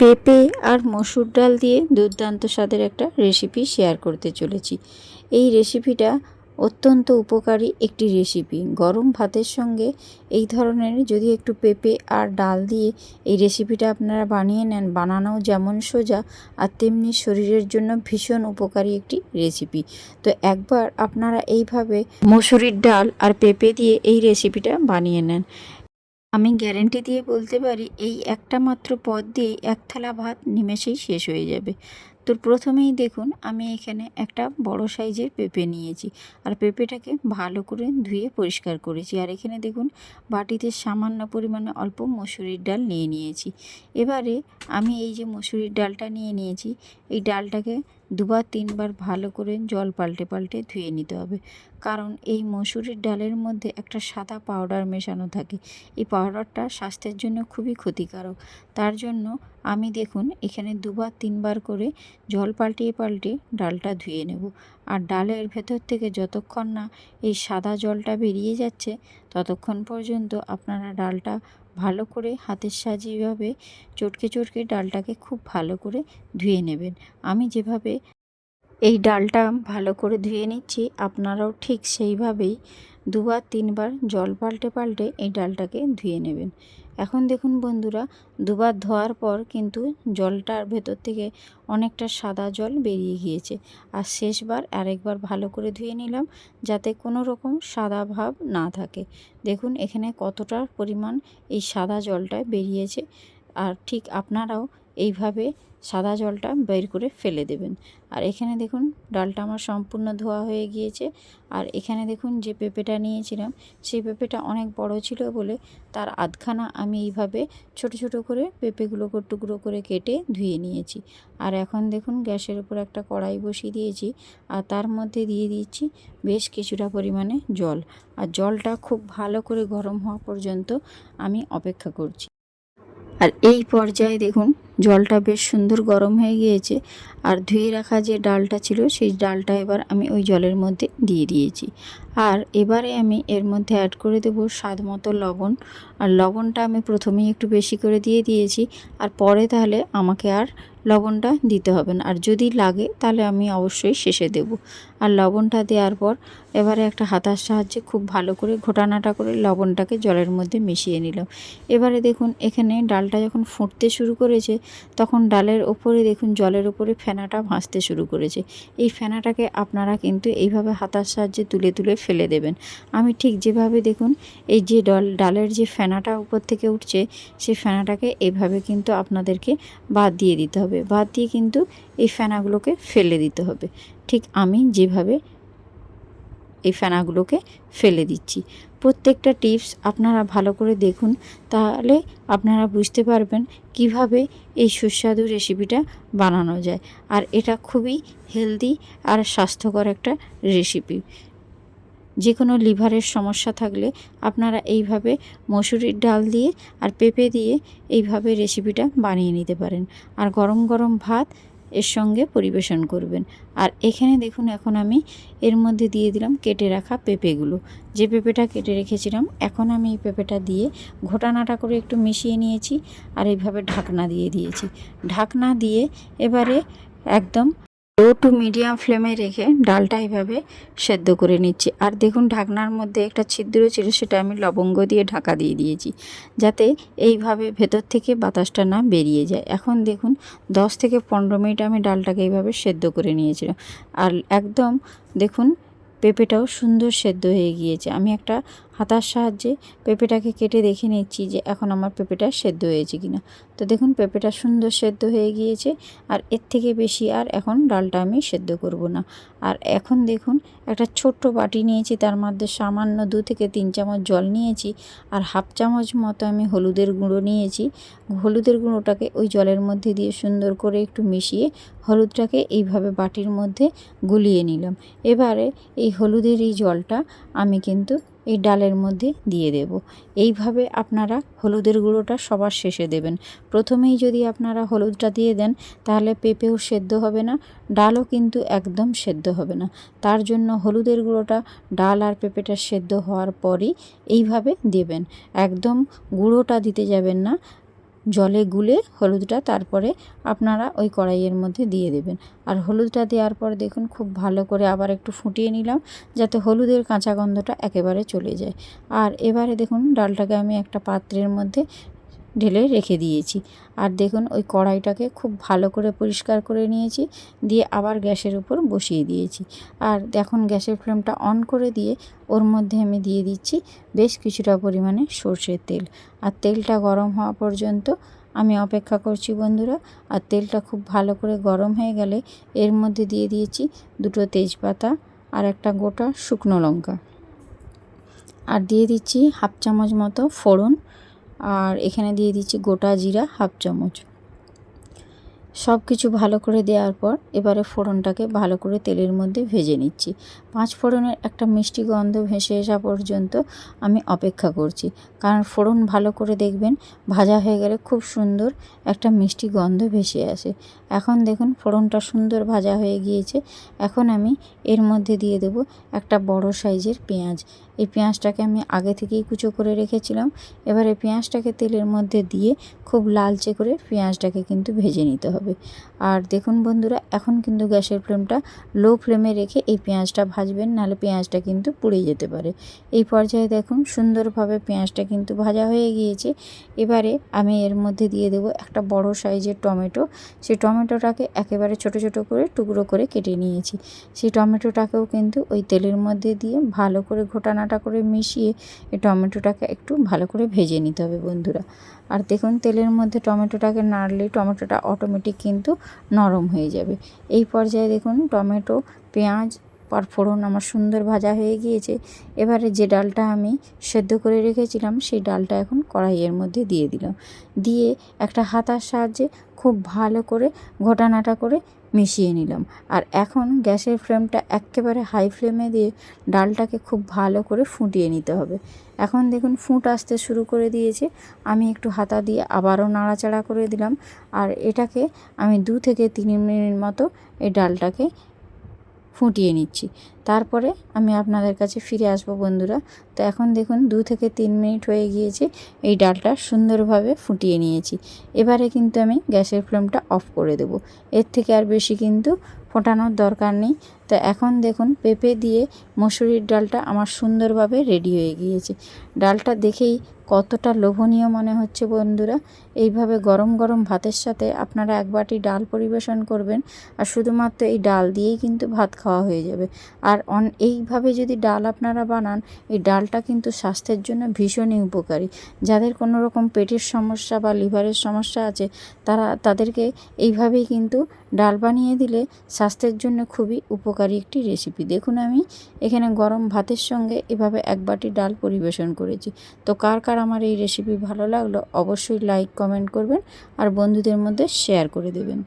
পেঁপে আর মসুর ডাল দিয়ে দুর্দান্ত স্বাদের একটা রেসিপি শেয়ার করতে চলেছি। এই রেসিপিটা অত্যন্ত উপকারী একটি রেসিপি গরম ভাতের সঙ্গে এই ধরনের যদি একটু পেঁপে আর ডাল দিয়ে এই রেসিপিটা আপনারা বানিয়ে নেন বানানো যেমন সোজা আর তেমনি শরীরের জন্য ভীষণ উপকারী একটি রেসিপি তো একবার আপনারা এইভাবে মসুরির ডাল আর পেঁপে দিয়ে এই রেসিপিটা বানিয়ে নেন। আমি গ্যারেন্টি দিয়ে বলতে পারি, এই একটা মাত্র পদ দিয়ে এক থালা ভাত নিমেষেই শেষ হয়ে যাবে। তো প্রথমেই দেখুন, আমি এখানে একটা বড় সাইজের পেঁপে নিয়েছি। আর পেঁপেটাকে ভালো করে ধুয়ে পরিষ্কার করেছি। আর এখানে দেখুন, বাটিতে সামান্য পরিমাণে অল্প মসুরির ডাল নিয়ে নিয়েছি। এবারে আমি এই যে মসুরির ডালটা নিয়ে নিয়েছি, এই ডালটাকে দুবার তিনবার ভালো করে জল পাল্টে পাল্টে ধুয়ে নিতে হবে। কারণ এই মসুরির ডালের মধ্যে একটা সাদা পাউডার মেশানো থাকে। এই পাউডারটা স্বাস্থ্যের জন্য খুবই ক্ষতিকারক। তার জন্য আমি দেখুন এখানে দুবার, তিনবার করে জল পাল্টিয়ে পাল্টে ডালটা ধুয়ে নেব। আর ডালের ভেতর থেকে যতক্ষণ না এই সাদা জলটা বেরিয়ে যাচ্ছে, ততক্ষণ পর্যন্ত আপনারা ডালটা ভালো করে হাতের সাহায্যে এভাবে চটকে চটকে ডালটাকে খুব ভালো করে ধুয়ে নেবেন। আমি যেভাবে এই ডালটা ভালো করে ধুয়ে নিচ্ছি, আপনারাও ঠিক সেইভাবেই দুবার, তিনবার জল পাল্টে পাল্টে এই ডালটাকে ধুয়ে নেবেন। এখন দেখুন বন্ধুরা, দুবার ধোয়ার পর কিন্তু জলটার ভেতর থেকে অনেকটা সাদা জল বেরিয়ে গিয়েছে। আর শেষবার আরেকবার ভালো করে ধুয়ে নিলাম যাতে কোনো রকম সাদা ভাব না থাকে। দেখুন এখানে কতটা পরিমাণ এই সাদা জলটা বেরিয়েছে। আর ঠিক আপনারাও এইভাবে সাদা জলটা বের করে ফেলে দেবেন। আর এখানে দেখুন, ডালটা আমার সম্পূর্ণ ধোয়া হয়ে গিয়েছে। আর এখানে দেখুন, যে পেঁপেটা নিয়েছিলাম, সেই পেঁপেটা অনেক বড় ছিল বলে তার আধখানা আমি এইভাবে ছোট ছোট করে পেঁপেগুলোকে টুকরো করে কেটে ধুয়ে নিয়েছি। আর এখন দেখুন, গ্যাসের উপর একটা কড়াই বসিয়ে দিয়েছি। আর তার মধ্যে দিয়ে দিয়েছি বেশ কিছুটা পরিমাণে জল। আর জলটা খুব ভালো করে গরম হওয়া পর্যন্ত আমি অপেক্ষা করছি। আর এই পর্যায়ে দেখুন, জলটা বেশ সুন্দর গরম হয়ে গিয়েছে। আর ধুয়ে রাখা যে ডালটা ছিল, সেই ডালটা এবার আমি ওই জলের মধ্যে দিয়ে দিয়েছি। আর এবারে আমি এর মধ্যে অ্যাড করে দেবো স্বাদ মতো লবণ। আর লবণটা আমি প্রথমেই একটু বেশি করে দিয়ে দিয়েছি। আর পরে তাহলে আমাকে আর লবণটা দিতে হবে না। আর যদি লাগে, তাহলে আমি অবশ্যই শেষে দেব। আর লবণটা দেওয়ার পর এবারে একটা হাতার সাহায্যে খুব ভালো করে ঘোটানাটা করে লবণটাকে জলের মধ্যে মিশিয়ে নিলাম এবারে দেখুন, এখানে ডালটা যখন ফুটতে শুরু করেছে, তখন ডালের ওপরে দেখুন, জলের ওপরে ফেনাটা ভাসতে শুরু করেছে। এই ফেনাটাকে আপনারা কিন্তু এইভাবে হাতার সাহায্যে তুলে তুলে ফেলে দেবেন। আমি ঠিক যেভাবে দেখুন, এই যে ডল, ডালের যে ফেনাটা উপর থেকে উঠছে সেই ফেনাটাকে এইভাবে কিন্তু আপনাদেরকে বাদ দিয়ে দিতে হবে। বাদ দিয়ে কিন্তু এই ফেনাগুলোকে ফেলে দিতে হবে। ঠিক আমি যেভাবে এই ফেনাগুলোকে ফেলে দিচ্ছি। প্রত্যেকটা টিপস আপনারা ভালো করে দেখুন, তাহলে আপনারা বুঝতে পারবেন কীভাবে এই সুস্বাদু রেসিপিটা বানানো যায়। আর এটা খুবই হেলদি আর স্বাস্থ্যকর একটা রেসিপি। যে কোনো লিভারের সমস্যা থাকলে আপনারা এইভাবে মসুরির ডাল দিয়ে আর পেঁপে দিয়ে এইভাবে রেসিপিটা বানিয়ে নিতে পারেন। আর গরম গরম ভাত এর সঙ্গে পরিবেশন করবেন। আর এখানে দেখুন এখন আমি এর মধ্যে দিয়ে দিলাম কেটে রাখা পেঁপেগুলো। যে পেঁপেটা কেটে রেখেছিলাম, এখন আমি এই পেঁপেটা দিয়ে ঘোটানাটা করে একটু মিশিয়ে নিয়েছি আর এইভাবে ঢাকনা দিয়ে দিয়েছি। ঢাকনা দিয়ে এবারে একদম লো টু মিডিয়াম ফ্লেমে রেখে ডালটা এইভাবে সেদ্ধ করে নিচ্ছি। আর দেখুন ঢাকনার মধ্যে একটা ছিদ্র ছিল, সেটা আমি লবঙ্গ দিয়ে ঢাকা দিয়ে দিয়েছি, যাতে এইভাবে ভেতর থেকে বাতাসটা না বেরিয়ে যায়। এখন দেখুন দশ থেকে পনেরো মিনিট আমি ডালটাকে এইভাবে সেদ্ধ করে নিয়েছিলাম। আর একদম দেখুন পেঁপেটাও সুন্দর সেদ্ধ হয়ে গিয়েছে। আমি একটা হাতার সাহায্যে পেঁপেটাকে কেটে দেখে নিচ্ছি যে এখন আমার পেঁপেটা সেদ্ধ হয়েছে কিনা। তো দেখুন, পেঁপেটা সুন্দর সেদ্ধ হয়ে গিয়েছে। আর এর থেকে বেশি আর এখন ডালটা আমি সেদ্ধ করব না। আর এখন দেখুন, একটা ছোট্ট বাটি নিয়েছি, তার মধ্যে সামান্য দু থেকে তিন চামচ জল নিয়েছি আর হাফ চামচ মতো আমি হলুদের গুঁড়ো নিয়েছি। হলুদের গুঁড়োটাকে ওই জলের মধ্যে দিয়ে সুন্দর করে একটু মিশিয়ে হলুদটাকে এইভাবে বাটির মধ্যে গুলিয়ে নিলাম। এবারে এই হলুদের এই জলটা আমি কিন্তু এই ডালের মধ্যে দিয়ে দেব। এইভাবে আপনারা হলুদের গুঁড়োটা সবার শেষে দেবেন। প্রথমেই যদি আপনারা হলুদটা দিয়ে দেন, তাহলে পেঁপেও সেদ্ধ হবে না, ডালও কিন্তু একদম সেদ্ধ হবে না। তার জন্য হলুদের গুঁড়োটা, ডাল আর পেঁপেটা সেদ্ধ হওয়ার পরই এইভাবে দেবেন। একদম গুঁড়োটা দিতে যাবেন না জলে গুলে হলুদটা তারপরে আপনারা ওই কড়াইয়ের মধ্যে দিয়ে দেবেন। আর হলুদটা দেওয়ার পর দেখুন খুব ভালো করে আবার একটু ফুটিয়ে নিলাম, যাতে হলুদের কাঁচা গন্ধটা একেবারে চলে যায়। আর এবারে দেখুন ডালটাকে আমি একটা পাত্রের মধ্যে ঢেলে রেখে দিয়েছি। আর দেখুন, ওই কড়াইটাকে খুব ভালো করে পরিষ্কার করে নিয়েছি, দিয়ে আবার গ্যাসের উপর বসিয়ে দিয়েছি। আর দেখুন, গ্যাসের ফ্লেমটা অন করে দিয়ে ওর মধ্যে আমি দিয়ে দিচ্ছি বেশ কিছুটা পরিমাণে সর্ষের তেল। আর তেলটা গরম হওয়া পর্যন্ত আমি অপেক্ষা করছি বন্ধুরা, আর তেলটা খুব ভালো করে গরম হয়ে গেলে এর মধ্যে দিয়ে দিয়েছি দুটো তেজপাতা আর একটা গোটা শুকনো লঙ্কা। আর দিয়ে দিচ্ছি হাফ চামচ মতো ফোড়ন। আর এখানে দিয়ে দিচ্ছি গোটা জিরা হাফ চামচ। সব কিছু ভালো করে দেওয়ার পর এবারে ফোড়নটাকে ভালো করে তেলের মধ্যে ভেজে নিচ্ছি। পাঁচ ফোড়নের একটা মিষ্টি গন্ধ ভেসে আসা পর্যন্ত আমি অপেক্ষা করছি। কারণ ফোড়ন ভালো করে দেখবেন, ভাজা হয়ে গেলে খুব সুন্দর একটা মিষ্টি গন্ধ ভেসে আসে। এখন দেখুন ফোড়নটা সুন্দর ভাজা হয়ে গিয়েছে। এখন আমি এর মধ্যে দিয়ে দেব একটা বড় সাইজের পেঁয়াজ। এই পেঁয়াজটাকে আমি আগে থেকেই কুচো করে রেখেছিলাম। এবারে পেঁয়াজটাকে তেলের মধ্যে দিয়ে খুব লালচে করে পেঁয়াজটাকে কিন্তু ভেজে নিতে হবে। আর দেখুন বন্ধুরা, এখন কিন্তু গ্যাসের ফ্লেমটা লো ফ্লেমে রেখে এই পেঁয়াজটা ভাজবেন, নাহলে পেঁয়াজটা কিন্তু পুড়ে যেতে পারে। এই পর্যায়ে দেখুন, সুন্দরভাবে পেঁয়াজটা কিন্তু ভাজা হয়ে গিয়েছে। এবারে আমি এর মধ্যে দিয়ে দেবো একটা বড় সাইজের টমেটো। সেই টমেটোটাকে একেবারে ছোট ছোট করে টুকরো করে কেটে নিয়েছি। সেই টমেটোটাকেও কিন্তু ওই তেলের মধ্যে দিয়ে ভালো করে ঘোটানাটা করে মিশিয়ে এই টমেটোটাকে একটু ভালো করে ভেজে নিতে হবে বন্ধুরা। আর দেখুন তেলের মধ্যে টমেটোটাকে নাড়লে টমেটোটা অটোমেটিক কিন্তু নরম হয়ে যাবে। এই পর্যায়ে দেখুন টমেটো, পেঁয়াজ আর ফোড়ন আমার সুন্দর ভাজা হয়ে গিয়েছে। এবারে যে ডালটা আমি সেদ্ধ করে রেখেছিলাম, সেই ডালটা এখন কড়াইয়ের মধ্যে দিয়ে দিলাম। দিয়ে একটা হাতার সাহায্যে খুব ভালো করে ঘটানাটা করে মিশিয়ে নিলাম। আর এখন গ্যাসের ফ্লেমটা একেবারে হাই ফ্লেমে দিয়ে ডালটাকে খুব ভালো করে ফুটিয়ে নিতে হবে। এখন দেখুন ফুট আসতে শুরু করে দিয়েছে। আমি একটু হাতা দিয়ে আবারও নাড়াচাড়া করে দিলাম। আর এটাকে আমি দু থেকে তিন মিনিট মতো এই ডালটাকে ফুটিয়ে নিচ্ছি। তারপরে আমি আপনাদের কাছে ফিরে আসব বন্ধুরা। তো এখন দেখুন দু থেকে তিন মিনিট হয়ে গিয়েছে, এই ডালটা সুন্দরভাবে ফুটিয়ে নিয়েছি। এবারে কিন্তু আমি গ্যাসের ফ্লেমটা অফ করে দেব। এর থেকে আর বেশি কিন্তু ফোটানোর দরকার নেই। তো এখন দেখুন পেঁপে দিয়ে মসুরির ডালটা আমার সুন্দরভাবে রেডি হয়ে গিয়েছে। ডালটা দেখেই কতটা লোভনীয় মনে হচ্ছে বন্ধুরা। এইভাবে গরম গরম ভাতের সাথে আপনারা এক বাটি ডাল পরিবেশন করবেন আর শুধুমাত্র এই ডাল দিয়েই কিন্তু ভাত খাওয়া হয়ে যাবে। আর অন, এইভাবে যদি ডাল আপনারা বানান, এই ডালটা কিন্তু স্বাস্থ্যের জন্য ভীষণই উপকারী। যাদের কোনো রকম পেটের সমস্যা বা লিভারের সমস্যা আছে, তারা, তাদেরকে এইভাবেই কিন্তু ডাল বানিয়ে দিলে স্বাস্থ্যের জন্য খুবই উপকারী একটি রেসিপি। দেখুন আমি এখানে গরম ভাতের সঙ্গে এভাবে এক বাটি ডাল পরিবেশন করেছি। তো কার কার আমার এই রেসিপি ভালো লাগল, অবশ্যই লাইক কমেন্ট করবেন আর বন্ধুদের মধ্যে শেয়ার করে দেবেন।